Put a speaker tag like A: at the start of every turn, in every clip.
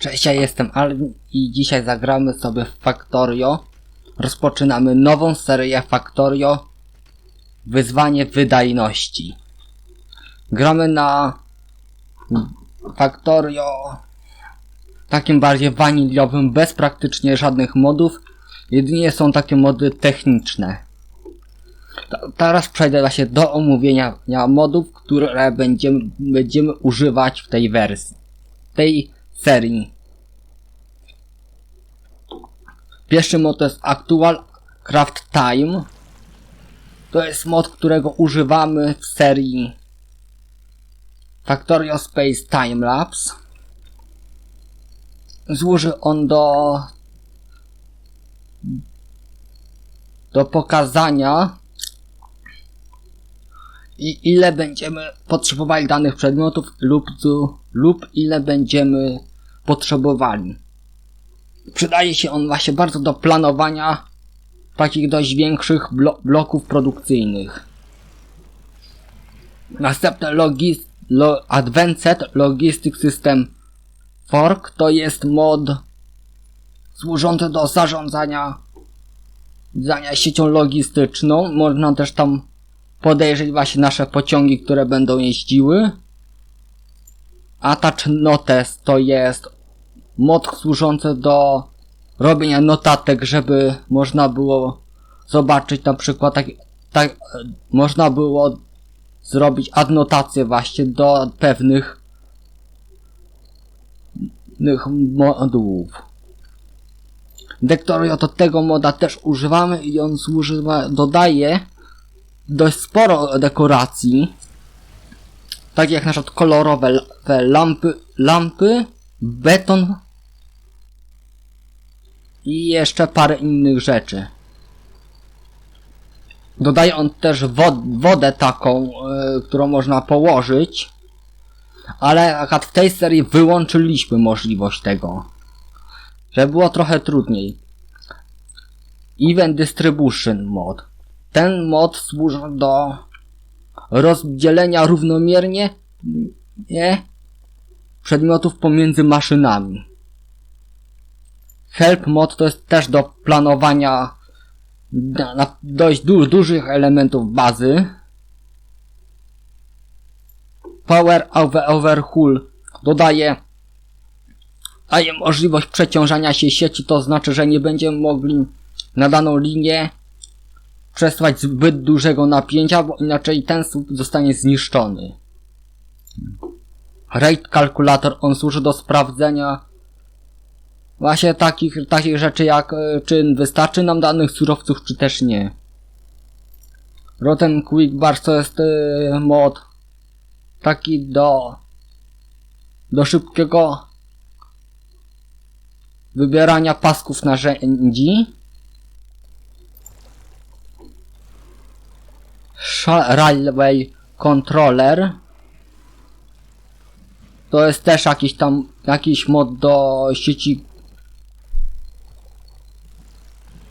A: Cześć, ja jestem Alvin i dzisiaj zagramy sobie w Factorio. Rozpoczynamy nową serię Factorio Wyzwanie wydajności. Gramy na Factorio takim bardziej waniliowym, bez praktycznie żadnych modów. Jedynie są takie mody techniczne. Teraz przejdę właśnie do omówienia modów, które będziemy, będziemy używać w tej wersji. Tej serii. Pierwszy mod to jest Actual Craft Time. To jest mod, którego używamy w serii Factorio Space Time Lapse. Służy on do do pokazania i ile będziemy potrzebowali danych przedmiotów lub, lub ile będziemy potrzebowali. Przydaje się on właśnie bardzo do planowania takich dość większych blo- bloków produkcyjnych. Następny logis lo Advanced Logistic System Fork to jest mod służący do zarządzania zarządzania siecią logistyczną. Można też tam podejrzeć właśnie nasze pociągi, które będą jeździły. Attach Notes to jest mod służący do robienia notatek, żeby można było zobaczyć na przykład tak, tak można było zrobić adnotację właśnie do pewnych modułów. Dektorio to tego moda też używamy i on służy, dodaje dość sporo dekoracji, tak jak na przykład kolorowe lampy, lampy, beton i jeszcze parę innych rzeczy. Dodaje on też wod- wodę taką, y, którą można położyć, ale akurat w tej serii wyłączyliśmy możliwość tego, żeby było trochę trudniej. Event Distribution Mod. Ten mod służy do rozdzielenia równomiernie nie, przedmiotów pomiędzy maszynami. Help mod to jest też do planowania dość du dużych elementów bazy. Power over Overhaul dodaje daje możliwość przeciążania się sieci, to znaczy, że nie będziemy mogli na daną linię przesuwać zbyt dużego napięcia, bo inaczej ten słup zostanie zniszczony. Rate Calculator, on służy do sprawdzenia właśnie takich, takich rzeczy jak e, czy wystarczy nam danych surowców, czy też nie. Rotten Quick Bar to jest e, mod taki do do szybkiego wybierania pasków narzędzi. Railway Controller. To jest też jakiś tam, jakiś mod do sieci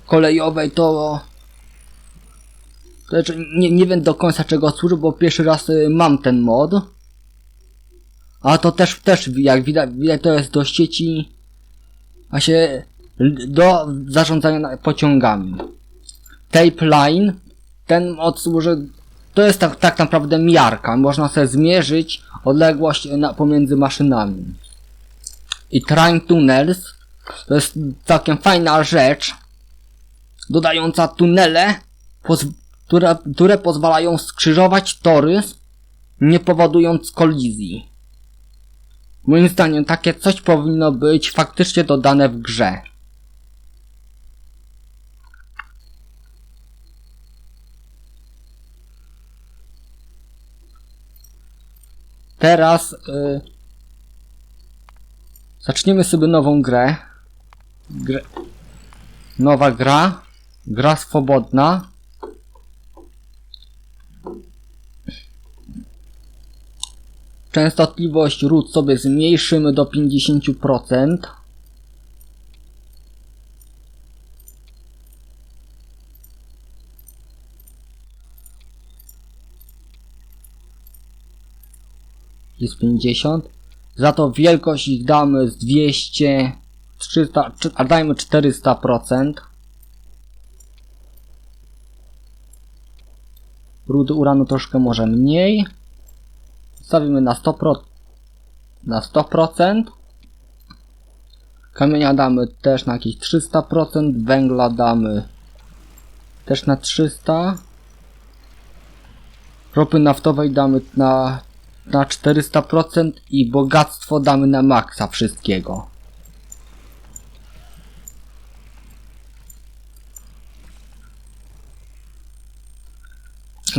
A: kolejowej, to znaczy, nie, nie wiem do końca czego służy, bo pierwszy raz y, mam ten mod. A to też, też jak widać, widać to jest do sieci właśnie l- do zarządzania pociągami. Tape line, ten mod służy, to jest tak, tak naprawdę miarka, można sobie zmierzyć odległość na, pomiędzy maszynami. I train tunnels, to jest całkiem fajna rzecz, dodająca tunele, poz, które, które pozwalają skrzyżować tory, nie powodując kolizji. Moim zdaniem takie coś powinno być faktycznie dodane w grze. Teraz y, zaczniemy sobie nową grę. grę. Nowa gra. Gra swobodna. Częstotliwość ród sobie zmniejszymy do 50%. Jest 50. Za to wielkość ich damy z 200, 300, czy- a dajmy 400%. Rudy uranu troszkę może mniej. Stawimy na 100%. Na 100%. Kamienia damy też na jakieś 300%. Węgla damy też na 300. Ropy naftowej damy na, na 400% i bogactwo damy na maksa wszystkiego.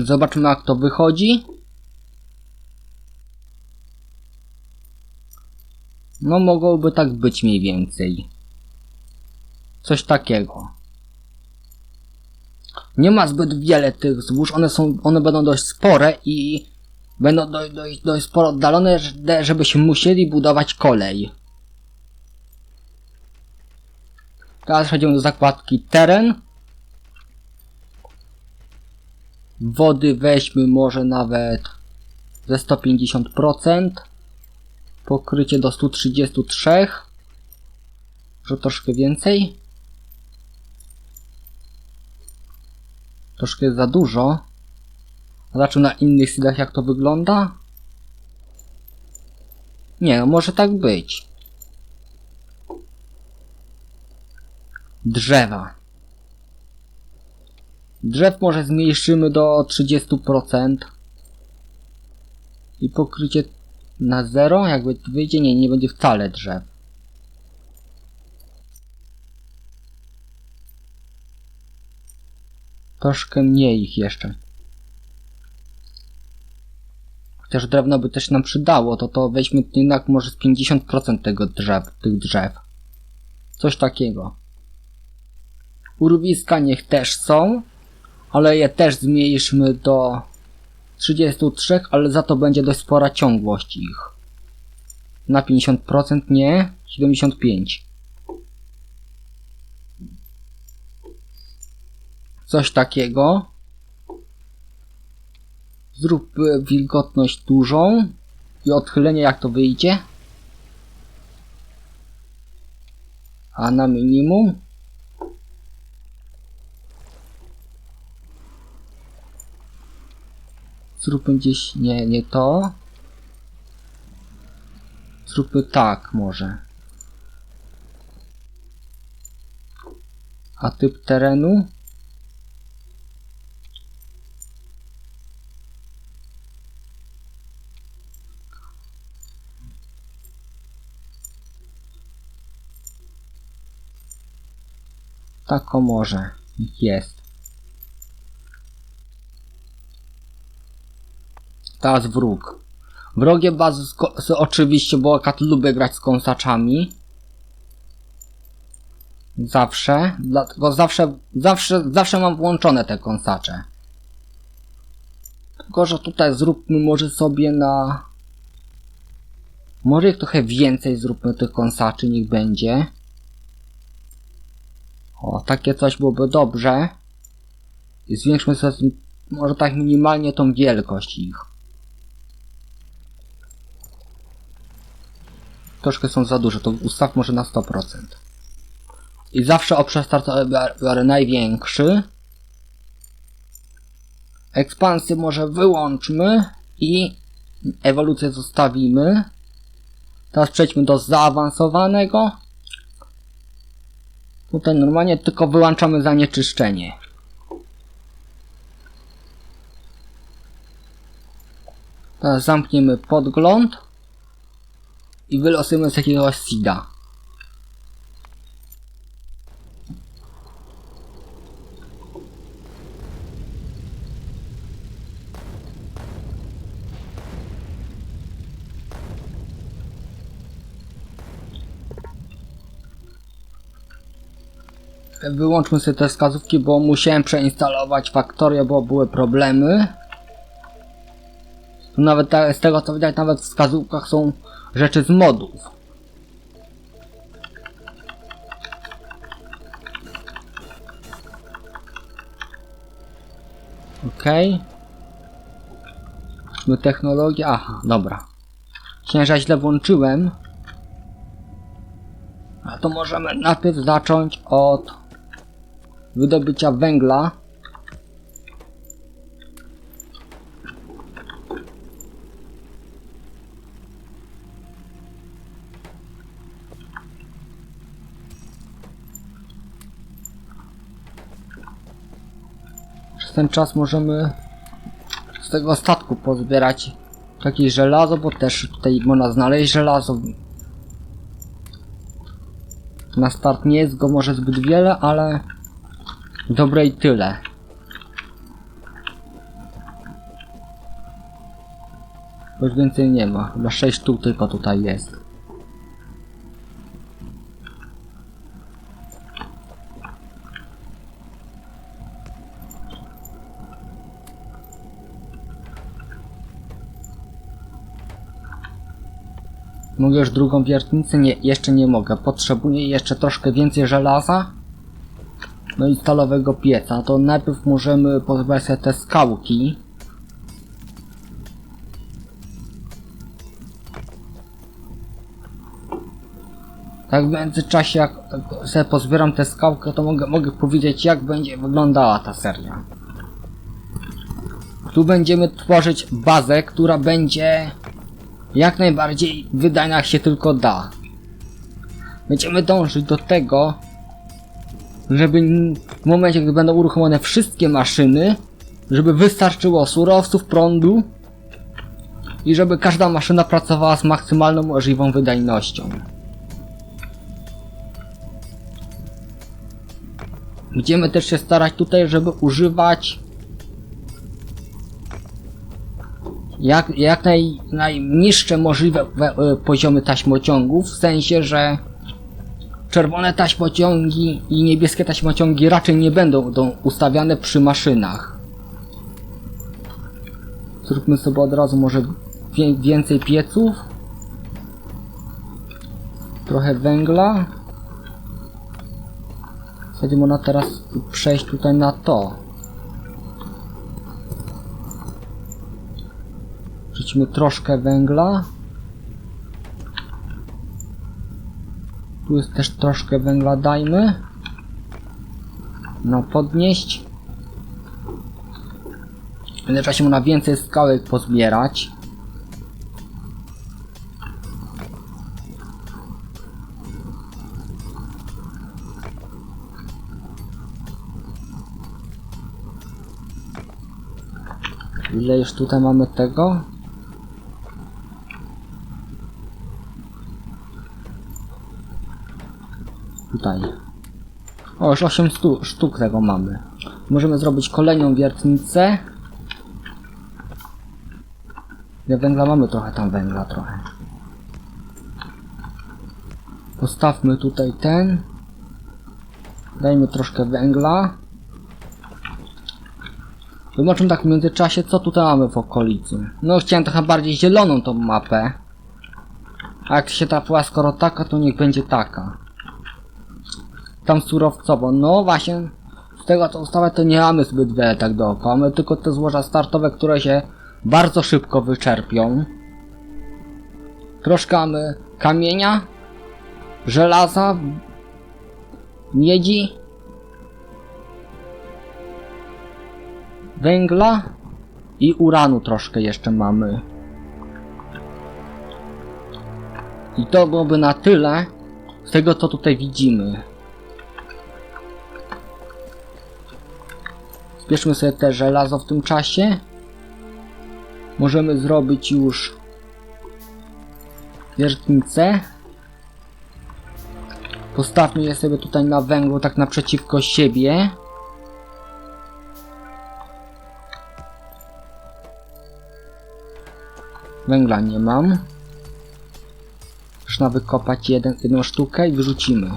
A: Zobaczmy jak to wychodzi. No mogłoby tak być mniej więcej. Coś takiego. Nie ma zbyt wiele tych zbóż, one są, one będą dość spore i będą dość, dość, dość sporo oddalone, że- żebyśmy musieli budować kolej. Teraz przejdziemy do zakładki teren. Wody weźmy może nawet ze 150%. Pokrycie do 133. Może troszkę więcej. Troszkę za dużo. A Zobaczmy na innych seedach jak to wygląda. Nie, no może tak być. Drzewa. Drzew może zmniejszymy do 30%. I pokrycie na 0, jakby wyjdzie, nie, nie będzie wcale drzew. Troszkę mniej ich jeszcze. Chociaż drewno by też nam przydało, to to weźmy jednak może z 50% tego drzew, tych drzew. Coś takiego. Urwiska niech też są, ale je też zmniejszmy do 33, ale za to będzie dość spora ciągłość ich. Na 50% nie, 75. Coś takiego. Zrób wilgotność dużą i odchylenie jak to wyjdzie. A na minimum. Zróbmy gdzieś, nie, nie to. Zróbmy tak może. A typ terenu? Tak o może. Niech jest. Teraz wróg. Wrogie bazy oczywiście, bo kat lubię grać z kąsaczami. Zawsze. Dlatego zawsze, zawsze, zawsze mam włączone te kąsacze. Tylko, że tutaj zróbmy może sobie na... Może ich trochę więcej zróbmy tych kąsaczy, niech będzie. O, takie coś byłoby dobrze. I zwiększmy sobie może tak minimalnie tą wielkość ich. Troszkę są za duże, to ustaw może na 100%. I zawsze obszar startowy biorę, największy. Ekspansję może wyłączmy i ewolucję zostawimy. Teraz przejdźmy do zaawansowanego. Tutaj normalnie tylko wyłączamy zanieczyszczenie. Teraz zamkniemy podgląd i wylosujemy z jakiegoś seeda. Wyłączmy sobie te wskazówki, bo musiałem przeinstalować faktorię, bo były problemy. Nawet z tego co widać, nawet w wskazówkach są rzeczy z modów. Okej. Okay. Technologia, aha, dobra. Księża źle włączyłem. A to możemy najpierw zacząć od wydobycia węgla. Przez ten czas możemy z tego statku pozbierać jakieś żelazo, bo też tutaj można znaleźć żelazo. Na start nie jest go może zbyt wiele, ale dobre i tyle. Już więcej nie ma, chyba 6 sztuk tylko tutaj jest. Mogę już drugą wiertnicę? Nie, jeszcze nie mogę. Potrzebuję jeszcze troszkę więcej żelaza. No i stalowego pieca. To najpierw możemy pozbierać sobie te skałki. Tak w międzyczasie jak sobie pozbieram tę skałkę, to mogę, mogę powiedzieć jak będzie wyglądała ta seria. Tu będziemy tworzyć bazę, która będzie jak najbardziej wydajna jak się tylko da. Będziemy dążyć do tego, żeby w momencie, gdy będą uruchomione wszystkie maszyny, żeby wystarczyło surowców, prądu i żeby każda maszyna pracowała z maksymalną możliwą wydajnością. Będziemy też się starać tutaj, żeby używać jak, jak naj, najniższe możliwe we- e, poziomy taśmociągów, w sensie, że czerwone taśmociągi i niebieskie taśmociągi raczej nie będą ustawiane przy maszynach. Zróbmy sobie od razu może więcej pieców. Trochę węgla. Wtedy można teraz przejść tutaj na to. Wrzucimy troszkę węgla. Tu jest też troszkę węgla, dajmy. No, podnieść. W międzyczasie można więcej skałek pozbierać. Ile już tutaj mamy tego? Tutaj. O, już 8 stu, sztuk tego mamy. Możemy zrobić kolejną wiertnicę. Ile węgla mamy? Trochę tam węgla, trochę. Postawmy tutaj ten. Dajmy troszkę węgla. Zobaczmy tak w międzyczasie, co tutaj mamy w okolicy. No, chciałem trochę bardziej zieloną tą mapę. A jak się trafiła skoro taka, to niech będzie taka. Tam surowcowo. No właśnie, z tego co ustawę to nie mamy zbyt wiele tak dookoła. Mamy tylko te złoża startowe, które się bardzo szybko wyczerpią. Troszkę mamy kamienia, żelaza, miedzi, węgla i uranu troszkę jeszcze mamy. I to byłoby na tyle z tego co tutaj widzimy. Zbierzmy sobie te żelazo w tym czasie. Możemy zrobić już wiertnicę. Postawmy je sobie tutaj na węglu, tak naprzeciwko siebie. Węgla nie mam. Można wykopać jeden, jedną sztukę i wyrzucimy.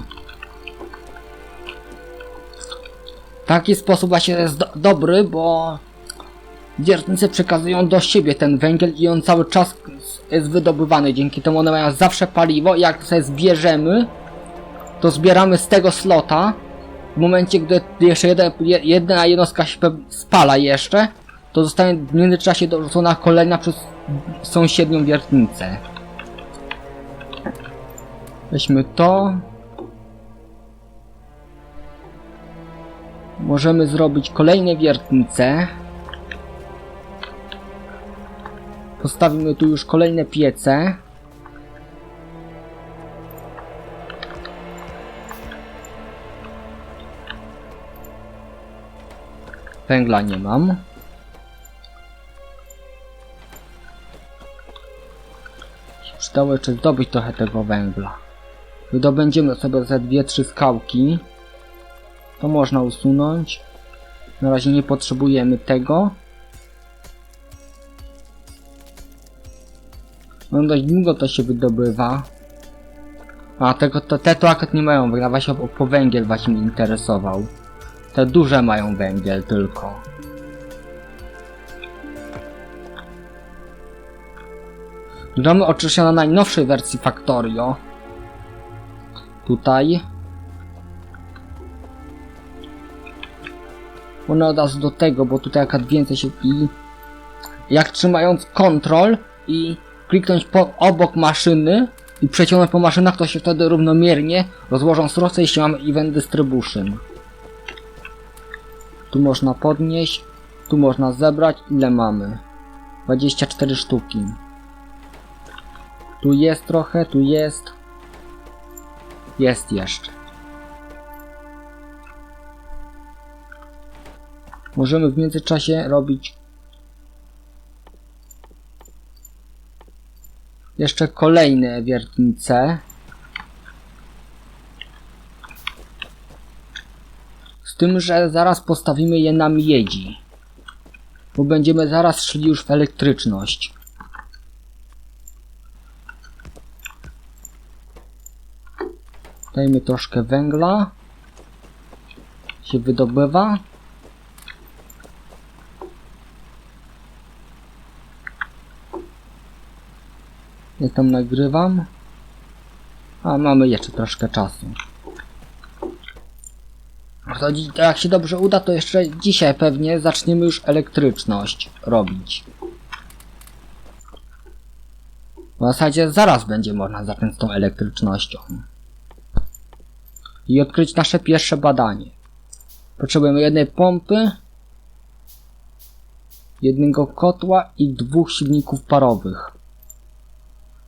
A: Taki sposób właśnie jest do, dobry, bo wiertnice przekazują do siebie ten węgiel i on cały czas jest wydobywany. Dzięki temu one mają zawsze paliwo. Jak sobie zbierzemy, to zbieramy z tego slota. W momencie, gdy jeszcze jeden, je- jedna jednostka się spala jeszcze, to zostanie w międzyczasie dorzucona kolejna przez sąsiednią wiertnicę. Weźmy to. Możemy zrobić kolejne wiertnice. Postawimy tu już kolejne piece. Węgla nie mam. Przydało jeszcze zdobyć trochę tego węgla. Wydobędziemy sobie ze dwie, trzy skałki. To można usunąć. Na razie nie potrzebujemy tego. No dość długo to się wydobywa. A tego to, te to akurat nie mają węgla, właśnie po, po węgiel właśnie mnie interesował. Te duże mają węgiel tylko. Gramy oczywiście na najnowszej wersji Factorio. Tutaj. One od razu do tego, bo tutaj akurat więcej się i jak trzymając kontrol i kliknąć po, obok maszyny i przeciągnąć po maszynach, to się wtedy równomiernie rozłożą surowce, jeśli mamy event distribution. Tu można podnieść, tu można zebrać. Ile mamy? 24 sztuki. Tu jest trochę, tu jest. Jest jeszcze. Możemy w międzyczasie robić jeszcze kolejne wiertnice. Z tym, że zaraz postawimy je na miedzi. Bo będziemy zaraz szli już w elektryczność. Dajmy troszkę węgla. Się wydobywa. Ja tam nagrywam. A mamy jeszcze troszkę czasu. To, jak się dobrze uda, to jeszcze dzisiaj pewnie zaczniemy już elektryczność robić. W zasadzie zaraz będzie można zacząć z tą elektrycznością. I odkryć nasze pierwsze badanie. Potrzebujemy jednej pompy, jednego kotła i dwóch silników parowych.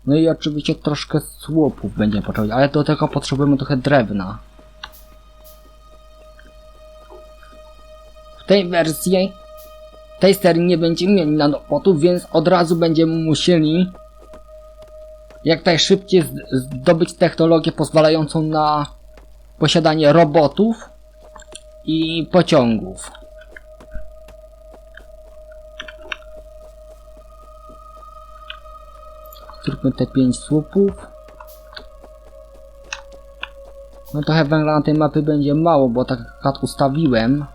A: No i oczywiście troszkę słupów będziemy potrzebować, ale do tego potrzebujemy trochę drewna. W tej wersji tej serii nie będziemy mieli nanopotów, więc od razu będziemy musieli jak najszybciej zdobyć technologię pozwalającą na posiadanie robotów i pociągów. Zróbmy te 5 słupów. No trochę węgla na tej mapy będzie mało, bo tak akurat ustawiłem.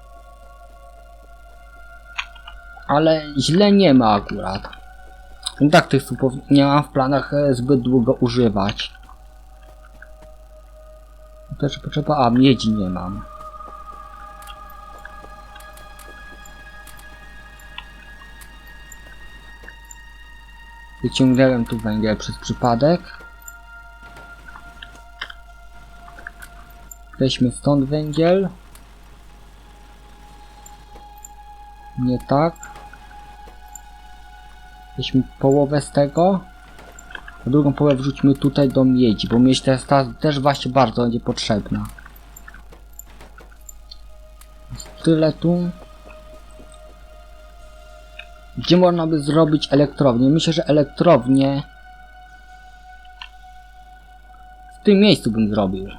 A: Ale źle nie ma akurat. I tak tych słupów nie mam w planach e, zbyt długo używać. Też potrzeba, a miedzi nie mam. Wyciągnąłem tu węgiel przez przypadek. Weźmy stąd węgiel. Nie tak. Weźmy połowę z tego. A drugą połowę wrzućmy tutaj do miedzi, bo miedź teraz, teraz też właśnie bardzo będzie potrzebna. Tyle tu. Gdzie można by zrobić elektrownię? Myślę, że elektrownię w tym miejscu bym zrobił.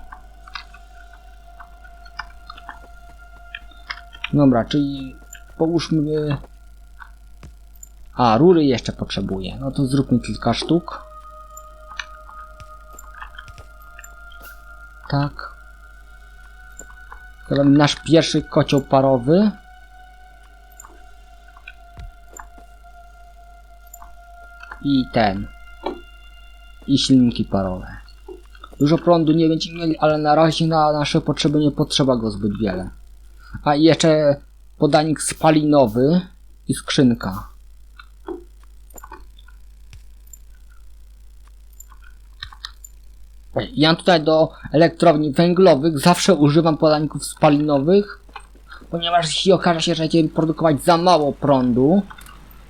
A: Dobra, czyli połóżmy... A, rury jeszcze potrzebuję. No to zróbmy kilka sztuk. Tak. Nasz pierwszy kocioł parowy. I ten. I silniki parowe. Dużo prądu nie będziemy mieli, ale na razie na nasze potrzeby nie potrzeba go zbyt wiele. A i jeszcze podanik spalinowy i skrzynka. Ja tutaj do elektrowni węglowych zawsze używam podanków spalinowych, ponieważ jeśli okaże się, że będziemy produkować za mało prądu,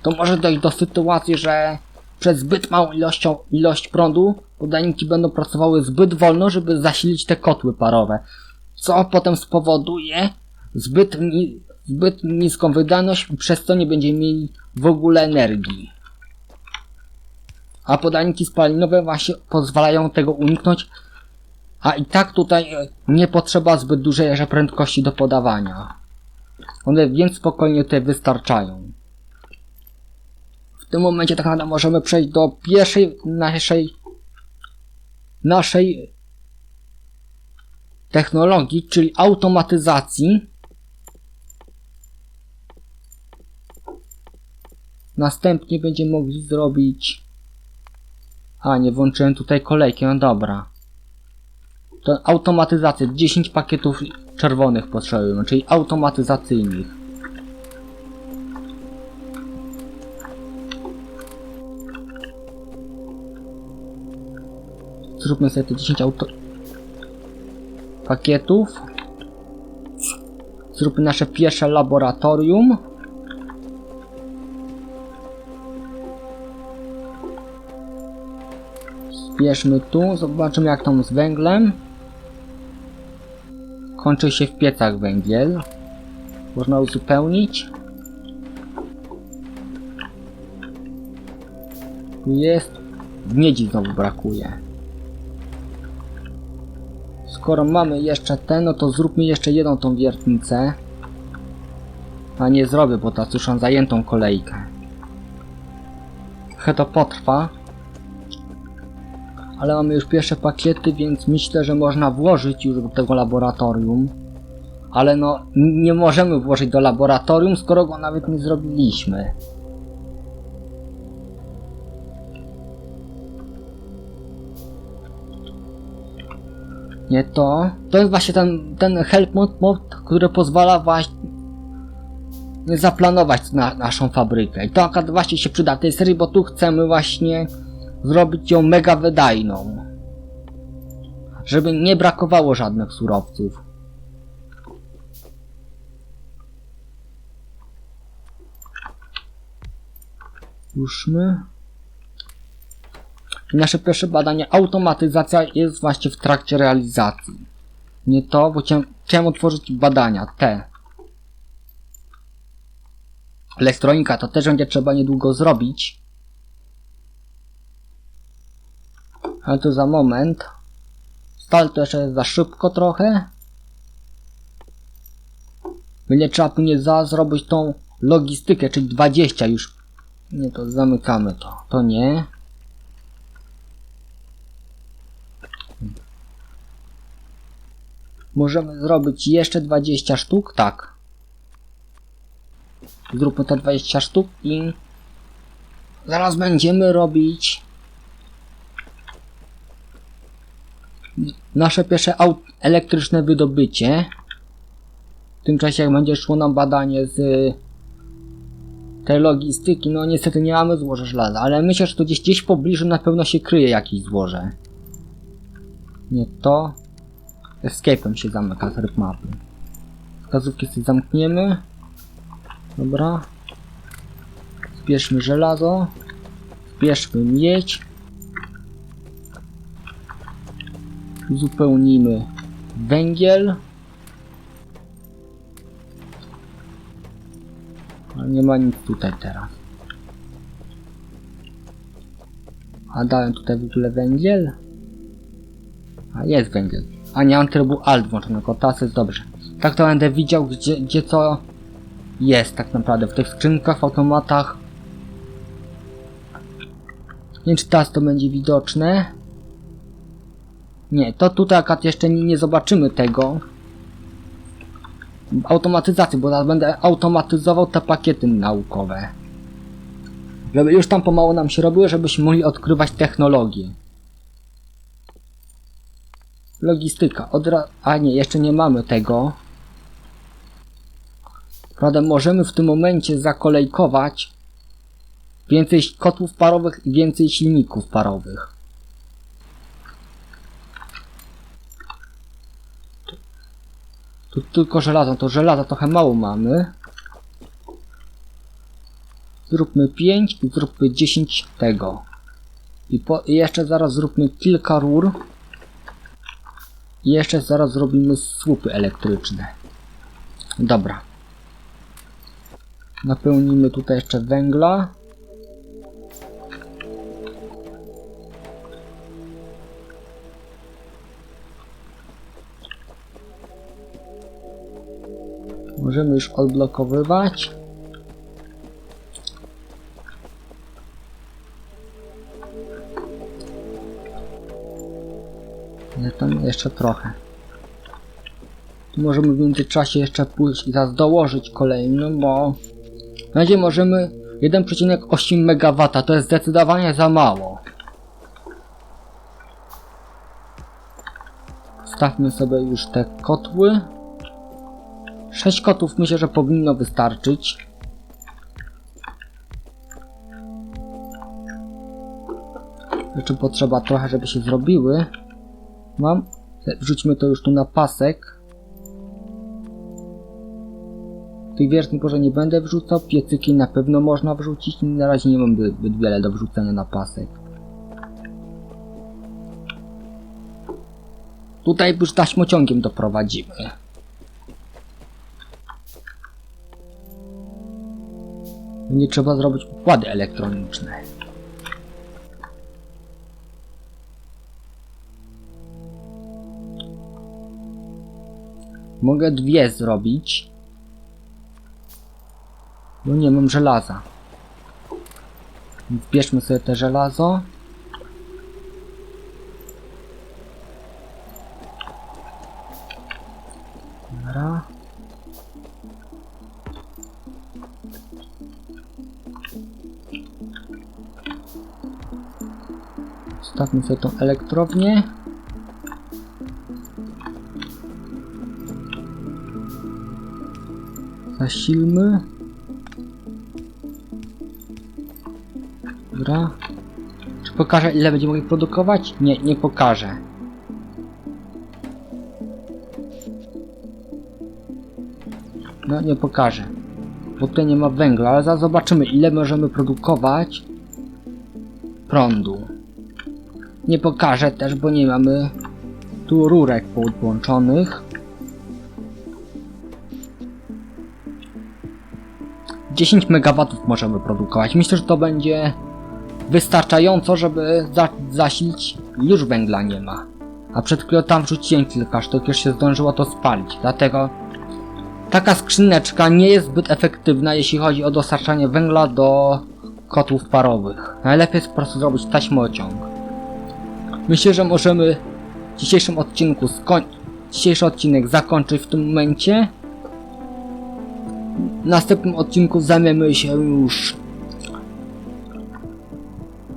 A: to może dojść do sytuacji, że przez zbyt małą ilością, ilość prądu podaniki będą pracowały zbyt wolno, żeby zasilić te kotły parowe, co potem spowoduje zbyt, ni zbyt niską wydajność przez to nie będziemy mieli w ogóle energii. A podaniki spalinowe właśnie pozwalają tego uniknąć, a i tak tutaj e, nie potrzeba zbyt dużej że prędkości do podawania. One więc spokojnie tutaj wystarczają. Tym momencie tak naprawdę możemy przejść do pierwszej naszej naszej technologii, czyli automatyzacji. Następnie będziemy mogli zrobić a, nie włączyłem tutaj kolejki, no dobra. To automatyzacja, 10 pakietów czerwonych potrzebujemy, czyli automatyzacyjnych. Zróbmy sobie te 10 auto... pakietów. Zróbmy nasze pierwsze laboratorium. Bierzmy tu, zobaczymy jak tam z węglem. Kończy się w piecach węgiel. Można uzupełnić. Tu jest. Miedzi znowu brakuje. Skoro mamy jeszcze ten, no to zróbmy jeszcze jedną tą wiertnicę. A nie zrobię, bo ta już mam zajętą kolejkę. Trochę to potrwa ale mamy już pierwsze pakiety, więc myślę, że można włożyć już do tego laboratorium. Ale no, nie możemy włożyć do laboratorium, skoro go nawet nie zrobiliśmy. Nie to. To jest właśnie ten, ten help mod, który pozwala właśnie zaplanować na, naszą fabrykę. I to akurat właśnie się przyda w tej serii, bo tu chcemy właśnie zrobić ją mega wydajną. Żeby nie brakowało żadnych surowców. Ruszmy. Nasze pierwsze badanie, automatyzacja jest właśnie w trakcie realizacji. Nie to, bo chciałem, otworzyć badania, te. Elektronika to też będzie trzeba niedługo zrobić. Ale to za moment. Stal to jeszcze za szybko trochę. Będzie trzeba później za zrobić tą logistykę, czyli 20 już. Nie, to zamykamy to. To nie. Możemy zrobić jeszcze 20 sztuk? Tak. Zróbmy te 20 sztuk i zaraz będziemy robić nasze pierwsze elektryczne wydobycie. W tym czasie, jak będzie szło nam badanie z tej logistyki, no niestety nie mamy złoża żelaza, ale myślę, że to gdzieś, gdzieś pobliżu na pewno się kryje jakieś złoże. Nie to. Escape'em się zamyka z ryb mapy. Wskazówki sobie zamkniemy. Dobra. Zbierzmy żelazo. Zbierzmy miedź. uzupełnimy węgiel. Ale nie ma nic tutaj teraz. A dałem tutaj w ogóle węgiel? A jest węgiel. A nie mam trybu alt włączonego, teraz jest dobrze. Tak to będę widział gdzie, gdzie co jest tak naprawdę w tych skrzynkach, w automatach. Nie wiem czy teraz to będzie widoczne. Nie, to tutaj akurat jeszcze nie, nie zobaczymy tego. Automatyzacji, bo teraz będę automatyzował te pakiety naukowe. Żeby już tam pomału nam się robiło, żebyśmy mogli odkrywać technologię. Logistyka. Odra A nie, jeszcze nie mamy tego. Prawda, możemy w tym momencie zakolejkować więcej kotłów parowych i więcej silników parowych. Tu tylko żelazo, to żelaza trochę mało mamy. Zróbmy 5 i zróbmy 10 tego. I, po, i jeszcze zaraz zróbmy kilka rur. Jeszcze zaraz zrobimy słupy elektryczne. Dobra. Napełnimy tutaj jeszcze węgla. Możemy już odblokowywać. Nie, tam jeszcze trochę. Tu możemy w międzyczasie jeszcze pójść i zaraz dołożyć kolejny, bo na razie możemy 1,8 MW, to jest zdecydowanie za mało. Stawmy sobie już te kotły. 6 kotów myślę, że powinno wystarczyć. Rzeczy potrzeba trochę, żeby się zrobiły. Mam. Wrzućmy to już tu na pasek. Tych wiertnych może nie będę wrzucał. Piecyki na pewno można wrzucić. Na razie nie mam zbyt wiele do wrzucenia na pasek. Tutaj już taśmociągiem doprowadzimy. Nie trzeba zrobić układy elektroniczne. Mogę dwie zrobić. Bo nie mam żelaza. Więc bierzmy sobie te żelazo. Dobra. Stawmy sobie tą elektrownię. Zasilmy. Dobra. Czy pokażę ile będzie mogli produkować? Nie, nie pokażę. No nie pokażę. Bo tutaj nie ma węgla, ale zaraz zobaczymy ile możemy produkować prądu. Nie pokażę też, bo nie mamy tu rurek podłączonych. 10 MW możemy produkować. Myślę, że to będzie wystarczająco, żeby za zasilić. Już węgla nie ma. A przed chwilą tam wrzuciłem kilka sztuk, już się zdążyło to spalić. Dlatego taka skrzyneczka nie jest zbyt efektywna, jeśli chodzi o dostarczanie węgla do kotłów parowych. Najlepiej jest po prostu zrobić taśmociąg. Myślę, że możemy w dzisiejszym odcinku skończyć. Dzisiejszy odcinek zakończyć w tym momencie. W następnym odcinku zajmiemy się już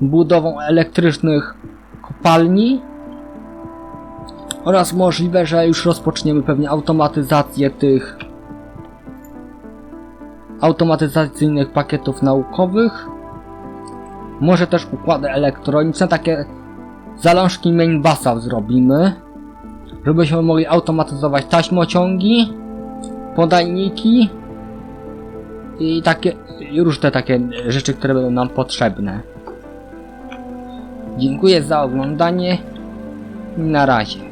A: budową elektrycznych kopalni oraz możliwe, że już rozpoczniemy pewnie automatyzację tych automatyzacyjnych pakietów naukowych. Może też układy elektroniczne, takie zalążki main basa zrobimy, żebyśmy mogli automatyzować taśmociągi, podajniki i takie i różne takie rzeczy, które będą nam potrzebne. Dziękuję za oglądanie. Na razie.